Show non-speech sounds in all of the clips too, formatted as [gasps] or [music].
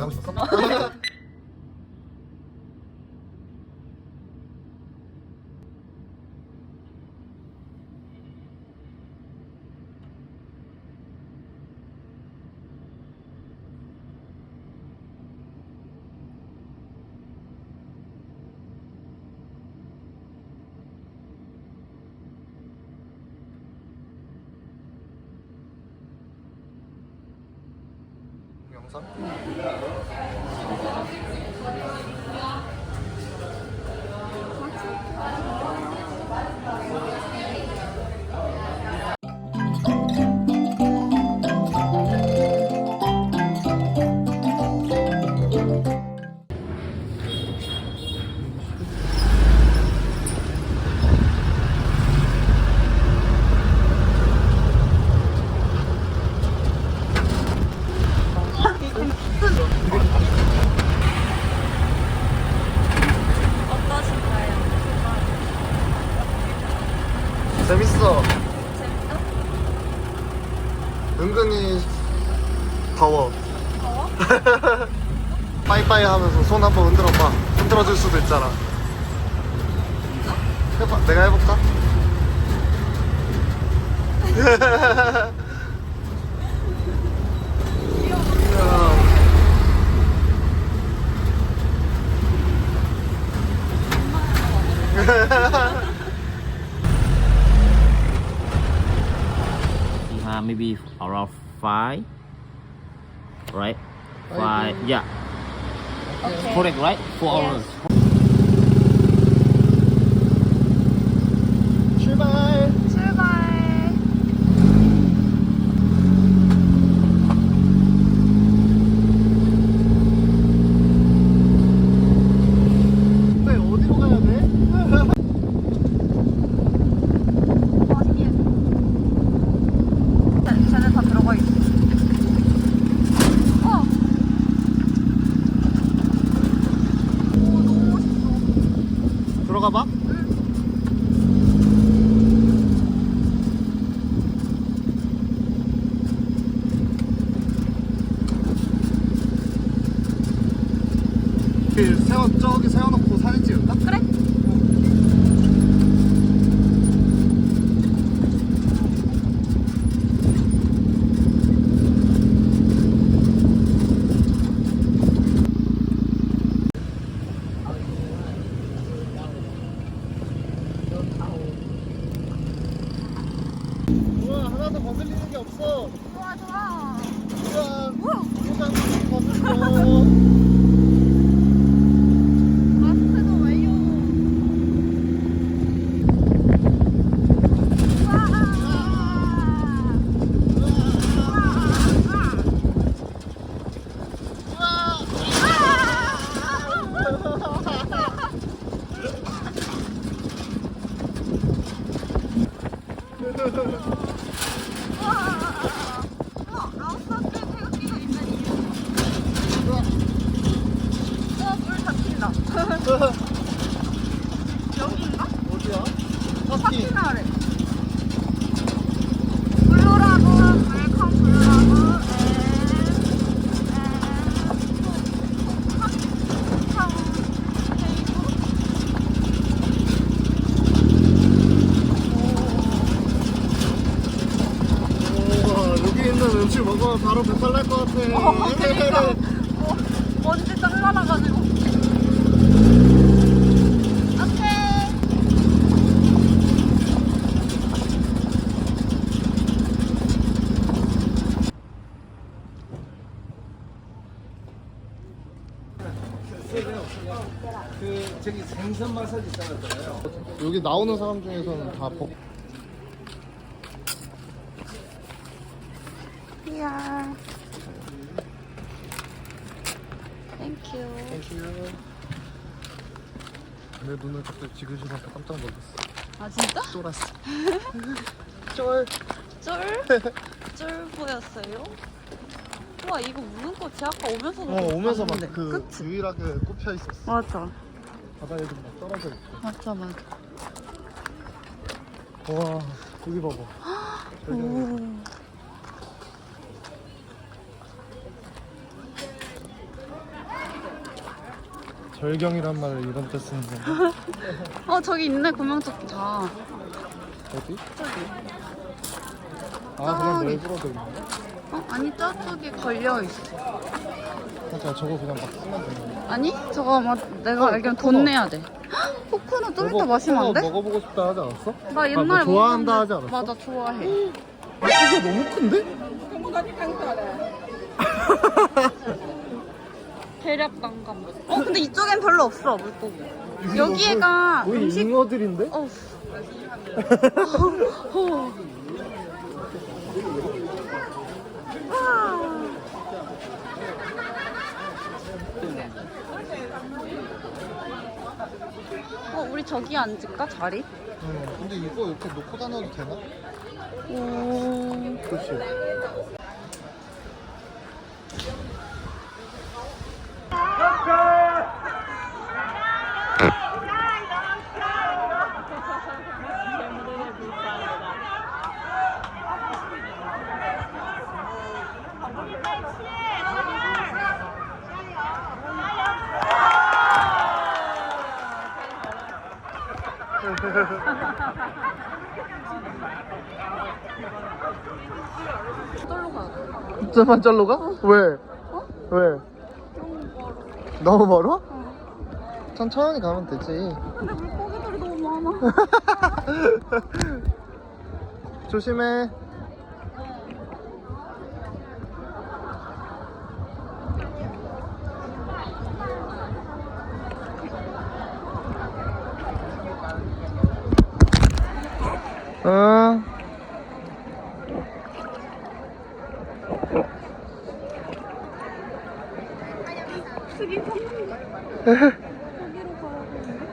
하고 싶었어? 영상? [laughs] uh, maybe around five, right? Five, yeah. Okay. Correct, right? Four hours. 하나도 거슬리는 게 없어. 좋아, 좋아. 우와 우와! 우와 거슬려. 마스크도 왜요? 아웃사이드 태극기가 있는 이유. 어, 물 잡힌다. 여기인가? 어디야? 터키. 파티나래. 블루라고, 웰컴 블루라고, 우와 여기 있는 음식 먹으면 바로 배탈 날 것 같아. 어, 그니까. 어, 먼지 짱 많아가지고. 오케이. 생선 마사지 있잖아요. 여기 나오는 사람 중에서는 다 복. 이야. 땡큐. 내 눈을 갑자기 지그시 봐서 깜짝 놀랐어. 아 진짜? 쫄았어. [laughs] 쫄. 쫄? [laughs] 쫄 보였어요? 우와 이거 무슨 꽃이 아까 오면서도 어 오면서 막 봤는데. 그 그치? 유일하게 꼽혀 있었어. 맞아 바다에 좀 막 떨어져 있고. 맞아 맞아 와 여기 봐봐. 절경이. 오. 절경이란 말을 이런 때 쓰는 건가? 어 저기 있네 구명조끼 다 어디? 저기 아 그냥 저기. 널브러져 있는 거? 어 아니 저쪽에 걸려 있어 맞아 저거 그냥 막 쓰면 되는 거. 아니 저거 아마 내가 어, 알기론 코코넛. 돈 내야 돼 헉, 코코넛 좀 이따 마시면 안 돼? 먹어보고 싶다 하지 않았어? 나 옛날에 뭐 좋아한다 먹었는데- 하지 않았어? 맞아 좋아해 이거 너무 큰데? [laughs] 대략 난감 어 근데 이쪽엔 별로 없어 물고기 여기에가 거의 음식 잉어들인데? [laughs] 어. 어. 와. 어, 우리 저기 앉을까? 자리? 응. 근데 이거 이렇게 놓고 다녀도 되나? 오. 그렇지. 진짜만 잘로 가? 왜? 왜? 너무 멀어? 천천히 가면 되지. 근데 물고기들이 너무 많아. [laughs] 조심해. 응.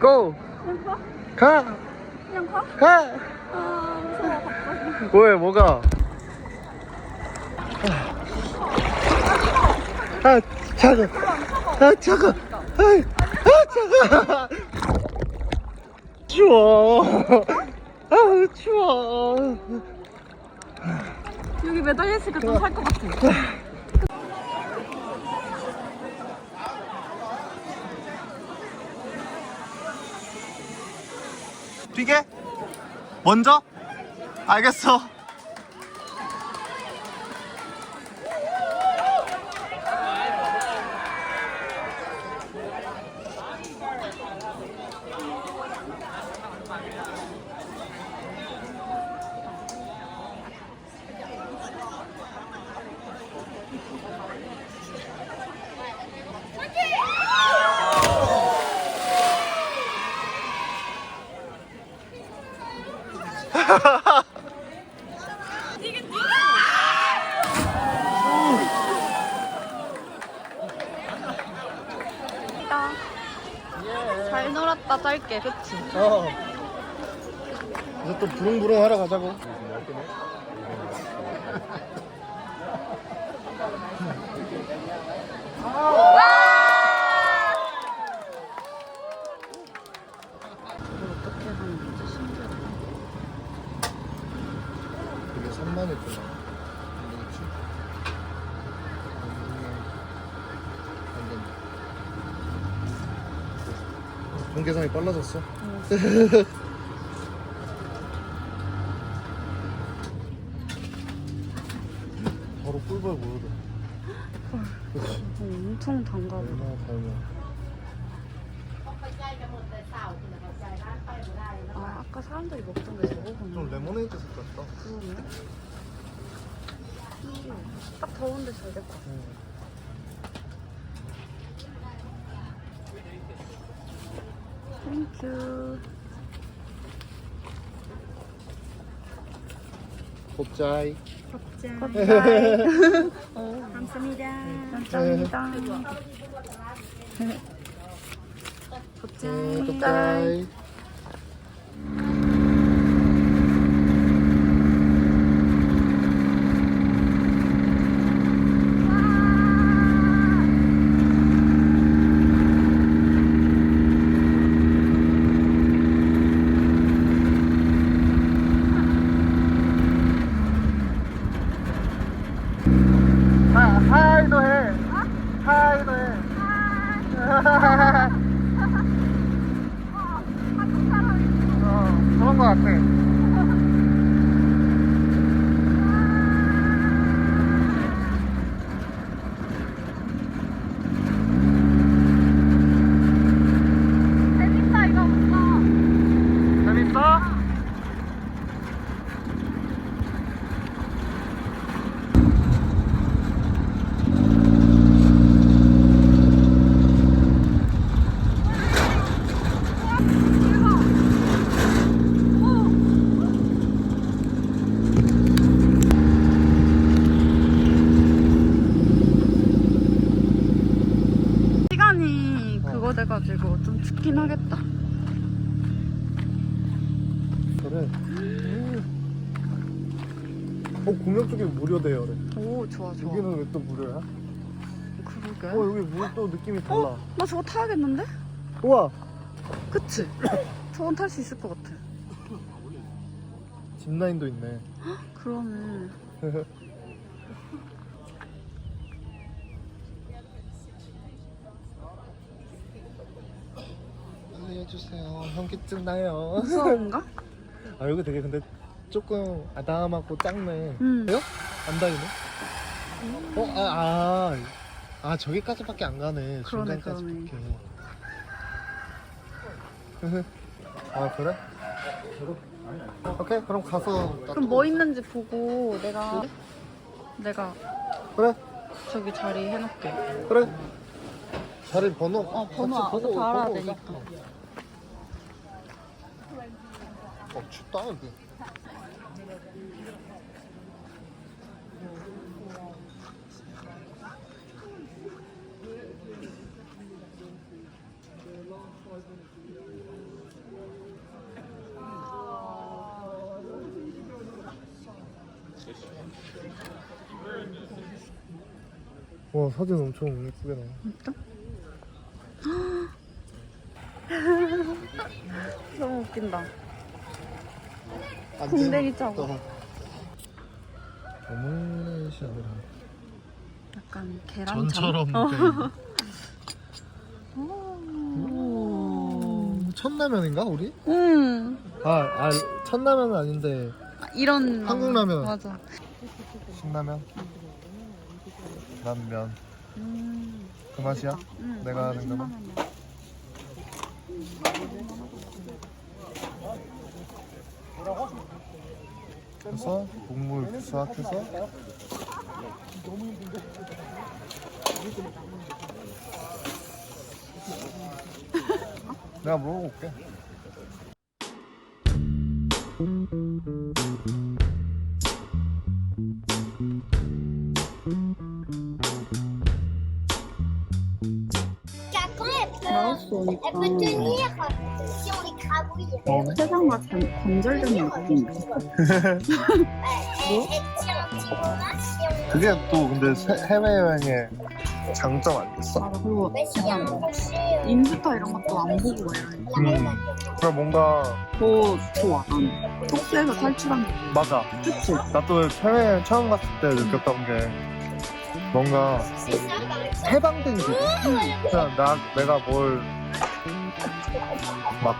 고! 가! 그냥 가? 가! 아, 무서워, 갑자기. 왜 뭐가? 아 차가 아 차가 아, 아 차가 [laughs] 추워 아 추워. 여기 매달려 있으니까 좀 살 것 같아. 뛰게? 먼저? 알겠어 잘 놀았다, 짧게, 그치? 어. 이제 또 부릉부릉 하러 가자고 어떻게 하는 건지 신기하다. 이게 3만 있구나 그렇지 안 된다 공개상이 빨라졌어 [laughs] 바로 꿀벌 모여들 그치 어, 엄청 단가보다. 얼마나 달면 아, 아까 사람들이 먹던 게 저거구나. 좀 레모네이드 색 같다 그러네. 신기해. 딱 더운데 잘 될 것 같아. 땡큐. 곱자이. 감사합니다. 감사합니다. 곱자이 좀 춥긴 하겠다. 그래. 어 공연 쪽에 무료대요래. 오, 좋아, 좋아. 여기는 왜 또 무료야? 그러게. 어 여기 물 또 느낌이 달라. 나 저거 타야겠는데? 우와 그치? [coughs] 저건 탈 수 있을 것 같아. 짚라인도 있네. 그러네. [laughs] 알려주세요. 현기증 나요. 무서운가? [laughs] 아 여기 되게 근데 조금 아담하고 작네. 응. 왜요? 안 다니네? 어? 아, 아, 아 저기까지밖에 안 가네. 그러네, 중간까지밖에. [laughs] 아 그래? 오케이 그럼 가서 나 그럼 뭐 있는지 보고 내가 내가 그래 저기 자리 해놓을게. 그래 자리 번호 어, 번호 같이 보고, 알아야 보고 오자. 되니까. 어 춥다 여기 와 사진 엄청 예쁘게 나와? [gasps] 너무 웃긴다. 궁뎅이 짜고. 오믈렛이 아니라 약간 계란처럼. 전처럼 어. 천라면인가 우리? 음. 아, 아 천라면은 아닌데 이런 한국 라면. 맞아. 신라면 난면 음. 그 맛이야? 음, 내가 하는 거만? 그래서 국물 부수학해서 내가 물어볼게. F2 F2 F2 세상과 관절되는 si on. 그게 또 근데 세- 해외여행의 장점 아니겠어? 맞아. 그리고 rocher, euh, 인스타 이런 것도 안 보고 막 이러니까 음 그래 뭔가 더 좋아. 난 속세에서 탈출한 게. 맞아 그치? 나 또 해외 처음 갔을 때 느꼈던 게 뭔가. 해방된 기분 그냥 나, 내가 뭘 막,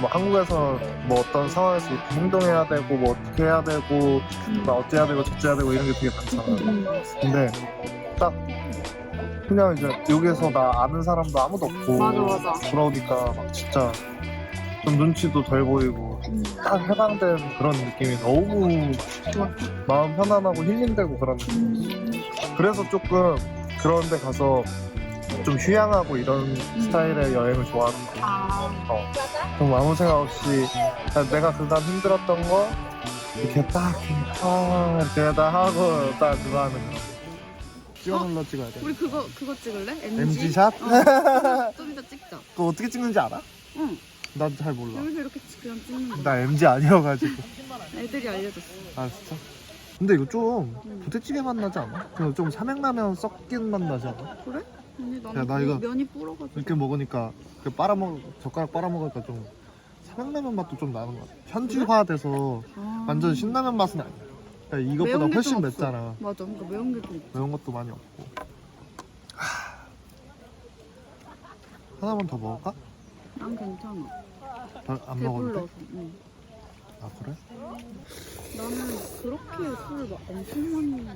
뭐 한국에서 뭐 어떤 상황에서 이렇게 행동해야 되고 뭐 어떻게 해야 되고 막 어째야 되고 저째야 되고 이런 게 되게 많잖아 음. 근데 딱 그냥 이제 여기서 나 아는 사람도 아무도 없고 맞아, 맞아. 돌아오니까 막 진짜 좀 눈치도 덜 보이고 음. 딱 해방된 그런 느낌이 너무 마음 편안하고 힐링되고 그런 느낌 그래서 조금 그런 데 가서 좀 휴양하고 이런 스타일의 여행을 좋아하는 거 아, 어. 좀 아무 생각 없이 그냥 내가 그간 힘들었던 거 이렇게 딱 아, 이렇게 다 하고 딱 그거 하는 거 찍어 눌러 찍어야 돼 우리 그거 그거 찍을래? MG? MG샷? 어. 좀 이따 [laughs] 찍자. 그거 어떻게 찍는지 알아? 응. 난 잘 몰라 여기서 이렇게 그냥 찍는 거. 나 MG 아니어가지고 [laughs] 애들이 알려줬어. 아 진짜? 근데 이거 좀 응. 부대찌개 맛 나지 않아? 그냥 좀 삼양라면 섞인 맛 나지 않아? 그래? 아니 야, 나는 나그 이거 면이 불어가지고. 이렇게 먹으니까 그 빨아먹 젓가락 빨아먹으니까 좀 삼양라면 맛도 좀 나는 것 같아 현지화돼서 아. 완전 신라면 맛은 아니야 그러니까 이것보다 매운 게좀 훨씬 없어. 맵잖아 맞아. 그러니까 매운 게 좀. 있어. 매운 것도 많이 없고 하... 하나만 더 먹을까? 난 괜찮아. 덜 안 먹어도 돼? 배불러서. 응. 아 그래? 나는 그렇게 술을 막 엄청 많이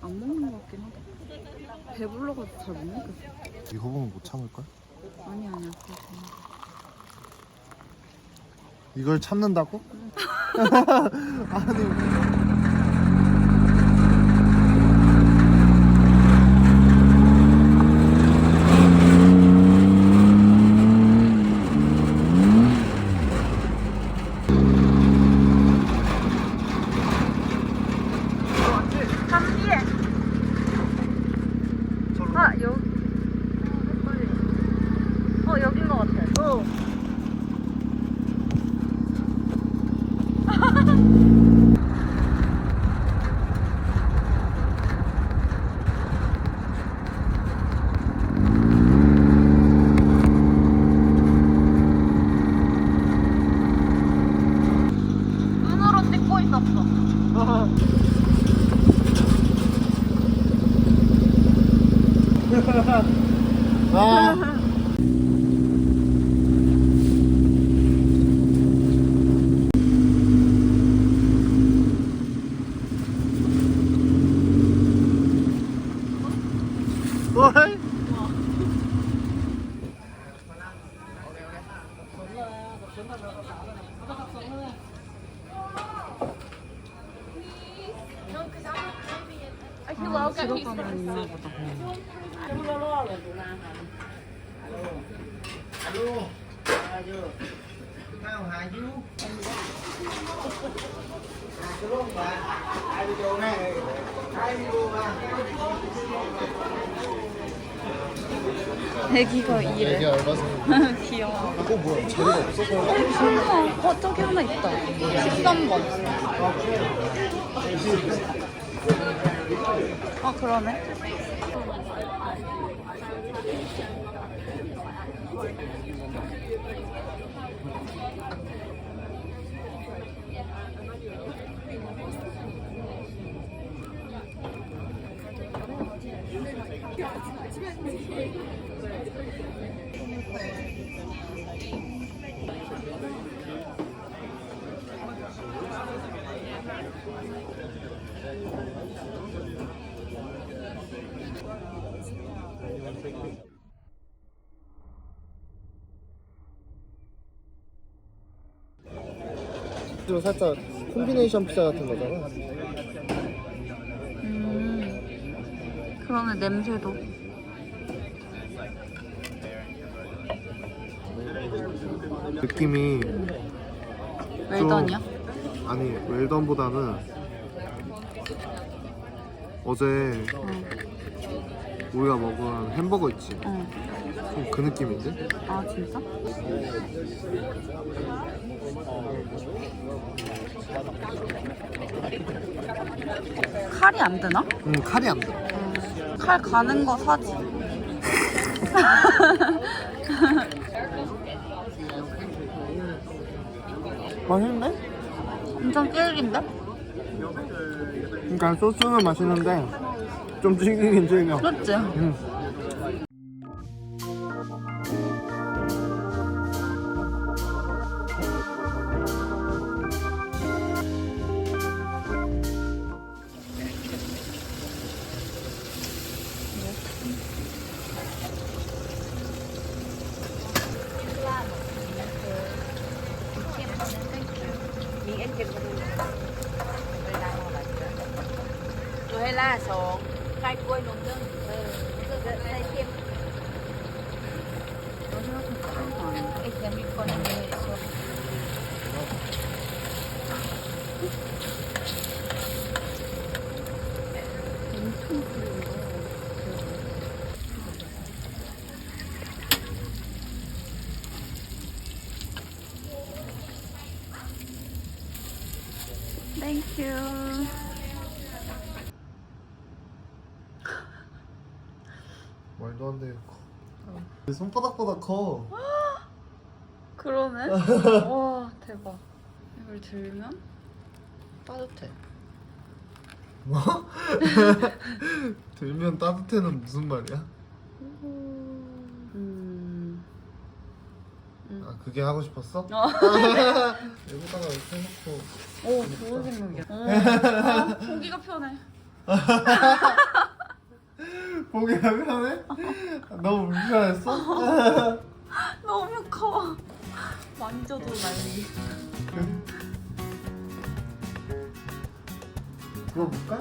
안 먹는 것 같긴 하다. 배불러가지고 잘 못 먹겠어. 이거 보면 못 참을걸? 아니 아니야. 이걸 참는다고? [laughs] 아니 아 여기. 어 여긴 것 같아. 어. 눈으로 찍고 있었어. 아. 어이? 들어가면 있나 보다. 애기가 애기 이래. 알바생 [laughs] 귀여워. 이거 뭐야 자리가 없어서 어, 어, 저기 하나 있다. 13번. 아, 그러네. 좀 살짝 콤비네이션 피자 같은 거잖아 음. 그러네, 냄새도. 느낌이 웰던이야? 아니 웰던보다는 어제 응. 우리가 먹은 햄버거 있지 응. 좀그 느낌인데? 아, 진짜? 칼이 안 되나? 응 칼이 안 돼. 칼 가는 거 사지. [laughs] 맛있는데? 엄청 질긴데? 그러니까 소스는 맛있는데 좀 질기긴 질겨 그렇지? 응. าสองใข่กล้วยนมนึ่งเออจใส่เทียมไอ้เทียมมีคนเลย 내 손바닥보다 커. 그러네? [laughs] 와, 대박. 이걸 들면 따뜻해. 뭐? [laughs] 들면 따뜻해는 무슨 말이야? 음. 아 그게 하고 싶었어? 어. [laughs] 여기다가 이렇게 해놓고 오, 좋은 생각이야. 어, 보기가 편해. 보기가 편해? 너무 불편했어? [laughs] 너무 커. 만져도 난리. 그거 볼까?